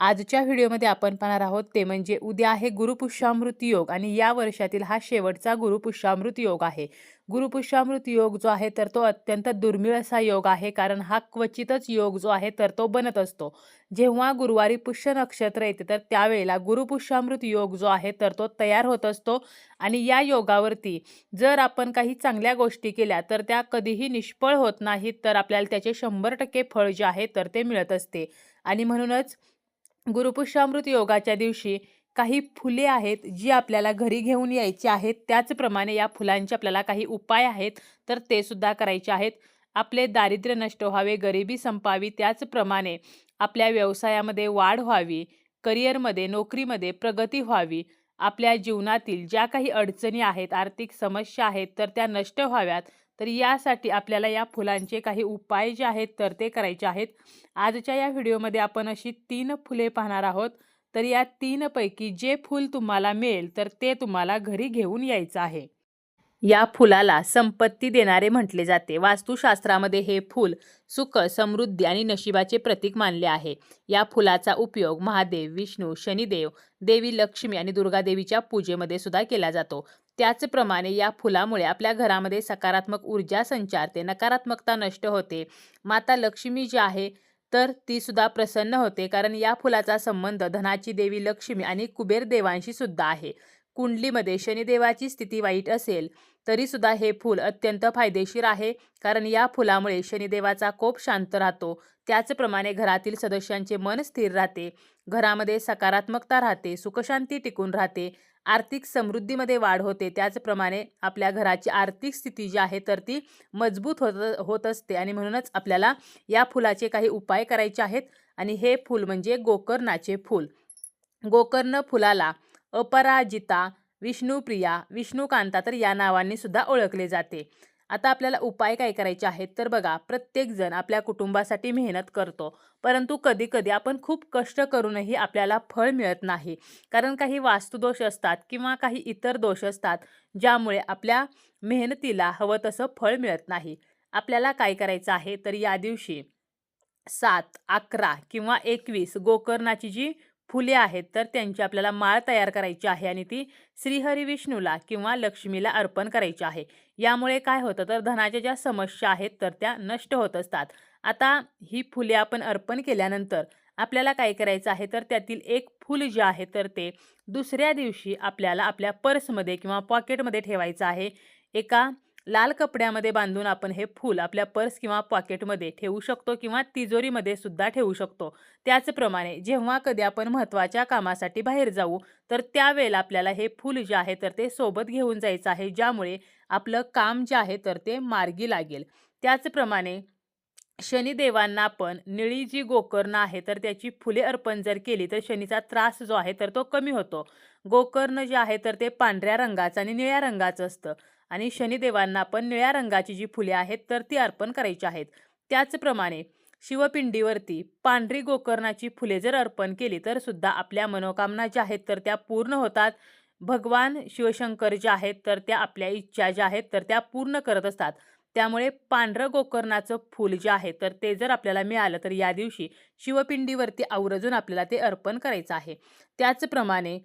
आजच्या व्हिडिओमध्ये आपण पाहणार आहोत ते म्हणजे उद्या आहे गुरुपुष्यामृत योग आणि या वर्षातील हा शेवटचा गुरुपुष्यामृत योग आहे. गुरुपुष्यामृत योग जो आहे तर तो अत्यंत दुर्मिळ असा योग आहे कारण हा क्वचितच योग जो आहे तर तो बनत असतो. जेव्हा गुरुवारी पुष्य नक्षत्र येते तर त्यावेळेला गुरुपुष्यामृत योग जो आहे तर तो तयार होत असतो आणि या योगावरती जर आपण काही चांगल्या गोष्टी केल्या तर त्या कधीही निष्फळ होत नाहीत तर आपल्याला त्याचे शंभर टक्के फळ जे आहे तर ते मिळत असते. आणि म्हणूनच गुरुपुष्यामृत योगाच्या दिवशी काही फुले आहेत जी आपल्याला घरी घेऊन यायची आहेत. त्याचप्रमाणे या फुलांचे आपल्याला काही उपाय आहेत तर ते सुद्धा करायचे आहेत. आपले दारिद्र्य नष्ट व्हावे गरिबी संपावी त्याचप्रमाणे आपल्या व्यवसायामध्ये वाढ व्हावी करिअरमध्ये नोकरीमध्ये प्रगती व्हावी आपल्या जीवनातील ज्या काही अडचणी आहेत आर्थिक समस्या आहेत तर त्या नष्ट व्हाव्यात. तर यासाठी आपल्याला या फुलांचे काही उपाय जे आहेत तर ते करायचे आहेत. आजच्या या व्हिडिओमध्ये आपण अशी तीन फुले पाहणार आहोत. तर या तीनपैकी जे फूल तुम्हाला मिळेल तर ते तुम्हाला घरी घेऊन यायचं आहे. या फुलाला संपत्ती देणारे म्हटले जाते. वास्तुशास्त्रामध्ये हे फूल सुख समृद्धी आणि नशिबाचे प्रतीक मानले आहे. या फुलाचा उपयोग महादेव विष्णू शनिदेव देवी लक्ष्मी आणि दुर्गादेवीच्या पूजेमध्ये सुद्धा केला जातो. त्याचप्रमाणे या फुलामुळे आपल्या घरामध्ये सकारात्मक ऊर्जा संचारते नकारात्मकता नष्ट होते. माता लक्ष्मी जी आहे तर ती सुद्धा प्रसन्न होते कारण या फुलाचा संबंध धनाची देवी लक्ष्मी आणि कुबेर देवांशी सुद्धा आहे. कुंडलीमध्ये शनिदेवाची स्थिती वाईट असेल तरीसुद्धा हे फूल अत्यंत फायदेशीर आहे कारण या फुलामुळे शनिदेवाचा कोप शांत राहतो. त्याचप्रमाणे घरातील सदस्यांचे मन स्थिर राहते घरामध्ये सकारात्मकता राहते सुखशांती टिकून राहते आर्थिक समृद्धीमध्ये वाढ होते. त्याचप्रमाणे आपल्या घराची आर्थिक स्थिती जी आहे तर ती मजबूत होत होत असते आणि म्हणूनच आपल्याला या फुलाचे काही उपाय करायचे आहेत. आणि हे फूल म्हणजे गोकर्णाचे फूल. गोकर्ण फुलाला अपराजिता विष्णुप्रिया विष्णुकांता तर या नावांनी सुद्धा ओळखले जाते. आता आपल्याला उपाय काय करायचे आहेत? तर बघा प्रत्येकजण आपल्या कुटुंबासाठी मेहनत करतो परंतु कधी कधी आपण खूप कष्ट करूनही आपल्याला फळ मिळत नाही. कारण काही वास्तुदोष असतात किंवा काही इतर दोष असतात ज्यामुळे आपल्या मेहनतीला हवं तसं फळ मिळत नाही. आपल्याला काय करायचं आहे? तर या दिवशी सात अकरा किंवा एकवीस गोकर्णाची जी फुले आहेत तर त्यांची आपल्याला माळ तयार करायची आहे आणि ती श्रीहरी विष्णूला किंवा लक्ष्मीला अर्पण करायची आहे. यामुळे काय होतं तर धनाच्या ज्या समस्या आहेत तर त्या नष्ट होत असतात. आता ही फुले आपण अर्पण केल्यानंतर आपल्याला काय करायचं आहे तर त्यातील एक फूल जे आहे तर ते दुसऱ्या दिवशी आपल्याला आपल्या पर्समध्ये किंवा पॉकेटमध्ये ठेवायचं आहे. एका लाल कपड्यामध्ये बांधून आपण हे फूल आपल्या पर्स किंवा पॉकेटमध्ये ठेवू शकतो किंवा तिजोरीमध्ये सुद्धा ठेवू शकतो. त्याचप्रमाणे जेव्हा कधी आपण महत्त्वाच्या कामासाठी बाहेर जाऊ तर त्यावेळेला आपल्याला हे फूल जे आहे तर ते सोबत घेऊन जायचं आहे ज्यामुळे आपलं काम जे आहे तर ते मार्गी लागेल. त्याचप्रमाणे शनिदेवांना पण निळी जी गोकर्ण आहे तर त्याची फुले अर्पण जर केली तर शनीचा त्रास जो आहे तर तो कमी होतो. गोकर्ण जे आहे तर ते पांढऱ्या रंगाचं आणि निळ्या रंगाचं असतं. आणि शनिदेवांना पण निळ्या रंगाची जी फुले आहेत तर ती अर्पण करायची आहेत. त्याचप्रमाणे शिवपिंडीवरती पांढरी गोकर्णाची फुले जर अर्पण केली तर सुद्धा आपल्या मनोकामना ज्या आहेत तर त्या पूर्ण होतात. भगवान शिवशंकर ज्या आहेत तर त्या आपल्या इच्छा ज्या आहेत तर त्या पूर्ण करत असतात. त्यामुळे पांढरं गोकर्णाचं फूल जे आहे तर ते जर आपल्याला मिळालं तर या दिवशी शिवपिंडीवरती आवर्जून आपल्याला ते अर्पण करायचं आहे. त्याचप्रमाणे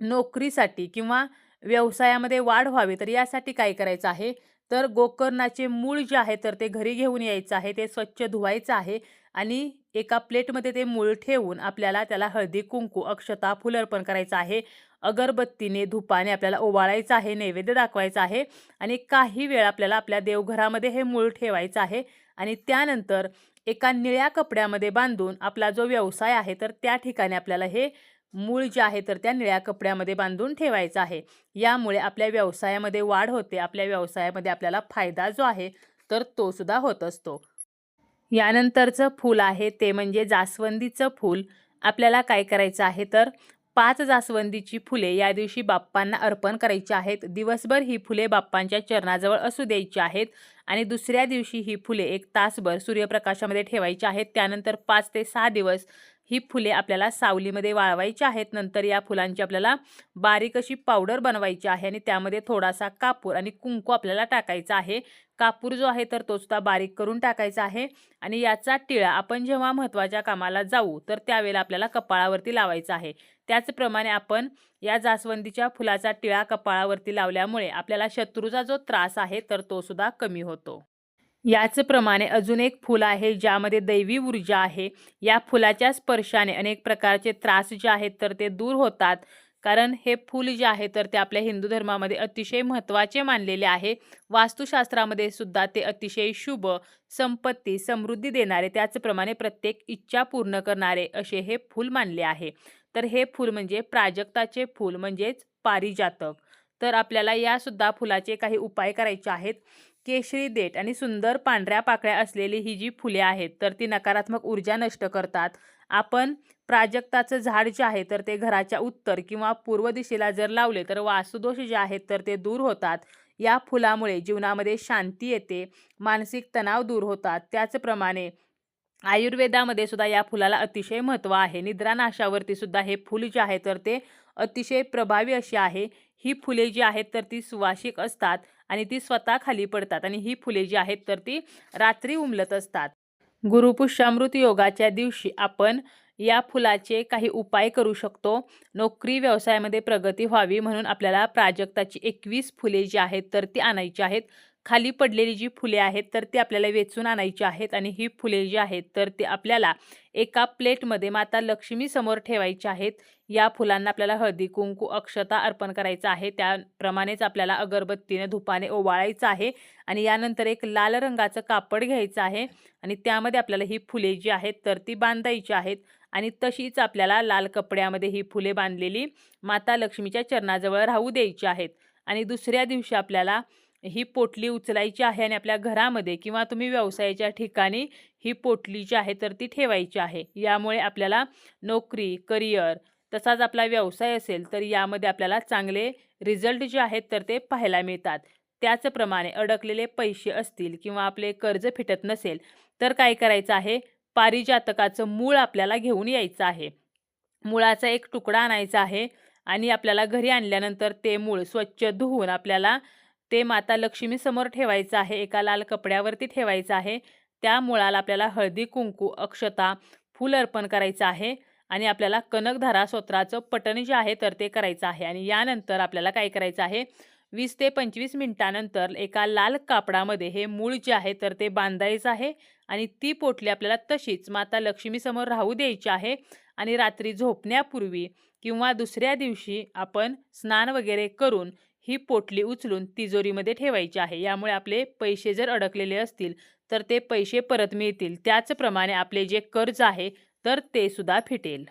नोकरीसाठी किंवा व्यवसायामध्ये वाढ व्हावी. तर यासाठी काय करायचं आहे? तर गोकर्णाचे मूळ जे आहे तर ते घरी घेऊन यायचं आहे ते स्वच्छ धुवायचं आहे आणि एका प्लेटमध्ये ते मूळ ठेवून आपल्याला त्याला हळदी कुंकू अक्षता फुल अर्पण करायचं आहे. अगरबत्तीने धुपाने आपल्याला ओवाळायचं आहे नैवेद्य दाखवायचं आहे आणि काही वेळ आपल्याला आपल्या देवघरामध्ये हे मूळ ठेवायचं आहे आणि त्यानंतर एका निळ्या कपड्यामध्ये बांधून आपला जो व्यवसाय आहे तर त्या ठिकाणी आपल्याला हे मूळ जे आहे तर त्या निळ्या कपड्यामध्ये बांधून ठेवायचं आहे. यामुळे आपल्या व्यवसायामध्ये वाढ होते. आपल्या व्यवसायामध्ये आपल्याला फायदा जो आहे तर तो सुद्धा होत असतो. यानंतरचं फूल आहे ते म्हणजे जास्वंदीचं फूल. आपल्याला काय करायचं आहे तर पाच जास्वंदीची फुले या दिवशी बाप्पांना अर्पण करायची आहेत. दिवसभर ही फुले बाप्पांच्या चरणाजवळ असू द्यायची आहेत आणि दुसऱ्या दिवशी ही फुले एक तासभर सूर्यप्रकाशामध्ये ठेवायची आहेत. त्यानंतर पाच ते सहा दिवस ही फुले आपल्याला सावलीमध्ये वाळवायची आहेत. नंतर या फुलांची आपल्याला बारीक अशी पावडर बनवायची आहे आणि त्यामध्ये थोडासा कापूर आणि कुंकू आपल्याला टाकायचा आहे. कापूर जो आहे तर तो सुद्धा बारीक करून टाकायचा आहे आणि याचा टिळा आपण जेव्हा महत्त्वाच्या कामाला जाऊ तर त्यावेळेला आपल्याला कपाळावरती लावायचा आहे. त्याचप्रमाणे आपण या जास्वंदीच्या फुलाचा टिळा कपाळावरती लावल्यामुळे आपल्याला शत्रूचा जो त्रास आहे तर तो सुद्धा कमी होतो. याचप्रमाणे अजून एक फूल आहे ज्यामध्ये दैवी ऊर्जा आहे. या फुलाच्या स्पर्शाने अनेक प्रकारचे त्रास जे आहेत तर ते दूर होतात. कारण हे फूल जे आहे तर ते आपल्या हिंदू धर्मामध्ये अतिशय महत्त्वाचे मानलेले आहे. वास्तुशास्त्रामध्ये सुद्धा ते अतिशय शुभ संपत्ती समृद्धी देणारे त्याचप्रमाणे प्रत्येक इच्छा पूर्ण करणारे असे हे फूल मानले आहे. तर हे फूल म्हणजे प्राजक्ताचे फूल म्हणजेच पारिजातक. तर आपल्याला यासुद्धा फुलाचे काही उपाय करायचे आहेत. केशरी देठ आणि सुंदर पांढऱ्या पाकळ्या असलेली ही जी फुले आहेत तर ती नकारात्मक ऊर्जा नष्ट करतात. आपण प्राजक्ताचं झाड जे आहे तर ते घराच्या उत्तर किंवा पूर्व दिशेला जर लावले तर वास्तुदोष जे आहेत तर ते दूर होतात. या फुलामुळे जीवनामध्ये शांती येते मानसिक तणाव दूर होतात. त्याचप्रमाणे आयुर्वेदामध्ये सुद्धा या फुलाला अतिशय महत्त्व आहे. निद्रानाशावरती सुद्धा हे फूल जे आहे तर ते अतिशय प्रभावी असे आहे. ही फुले जी आहेत तर ती सुवासिक असतात आणि ती स्वतः खाली पडतात आणि ही फुले जी आहेत तर ती रात्री उमलत असतात. गुरुपुष्यामृत योगाच्या दिवशी आपण या फुलाचे काही उपाय करू शकतो. नोकरी व्यवसायामध्ये प्रगती व्हावी म्हणून आपल्याला प्राजक्ताची एकवीस फुले जी आहेत तर ती आणायची आहेत. खाली पडलेली जी फुले आहेत तर ती आपल्याला वेचून आणायची आहेत आणि ही फुले जी आहेत तर ती आपल्याला एका प्लेटमध्ये माता लक्ष्मी समोर ठेवायची आहेत. या फुलांना आपल्याला हळदी कुंकू अक्षता अर्पण करायचं आहे. त्याप्रमाणेच आपल्याला अगरबत्तीने धुपाने ओवाळायचं आहे आणि यानंतर एक लाल रंगाचं कापड घ्यायचं आहे आणि त्यामध्ये आपल्याला ही फुले जी आहेत तर ती बांधायची आहेत आणि तशीच आपल्याला लाल कपड्यामध्ये ही फुले बांधलेली माता लक्ष्मीच्या चरणाजवळ राहू द्यायची आहेत. आणि दुसऱ्या दिवशी आपल्याला ही पोटली उचलायची आहे आणि आपल्या घरामध्ये किंवा तुम्ही व्यवसायाच्या ठिकाणी ही पोटली जी आहे तर ती ठेवायची आहे. यामुळे आपल्याला नोकरी करिअर तसाच आपला व्यवसाय असेल तर यामध्ये आपल्याला चांगले रिझल्ट जे आहेत तर ते पाहायला मिळतात. त्याचप्रमाणे अडकलेले पैसे असतील किंवा आपले कर्ज फिटत नसेल तर काय करायचं आहे? पारिजातकाचं मूळ आपल्याला घेऊन यायचं आहे. मुळाचा एक तुकडा आणायचा आहे आणि आपल्याला घरी आणल्यानंतर ते मूळ स्वच्छ धुवून आपल्याला ते माता लक्ष्मीसमोर ठेवायचं आहे एका लाल कपड्यावरती ठेवायचं आहे. त्या मुळाला आपल्याला हळदी कुंकू अक्षता फूल अर्पण करायचं आहे आणि आपल्याला कनकधारा स्तोत्राचं पठण जे आहे तर ते करायचं आहे आणि यानंतर आपल्याला काय करायचं आहे? वीस ते पंचवीस मिनिटानंतर एका लाल कापडामध्ये हे मूळ जे आहे तर ते बांधायचं आहे आणि ती पोटली आपल्याला तशीच माता लक्ष्मीसमोर राहू द्यायची आहे आणि रात्री झोपण्यापूर्वी किंवा दुसऱ्या दिवशी आपण स्नान वगैरे करून ही पोटली उचलून तिजोरीमध्ये ठेवायची आहे. यामुळे आपले पैसे जर अडकलेले असतील तर ते पैसे परत मिळतील. त्याचप्रमाणे आपले जे कर्ज आहे तर ते सुद्धा फिटेल.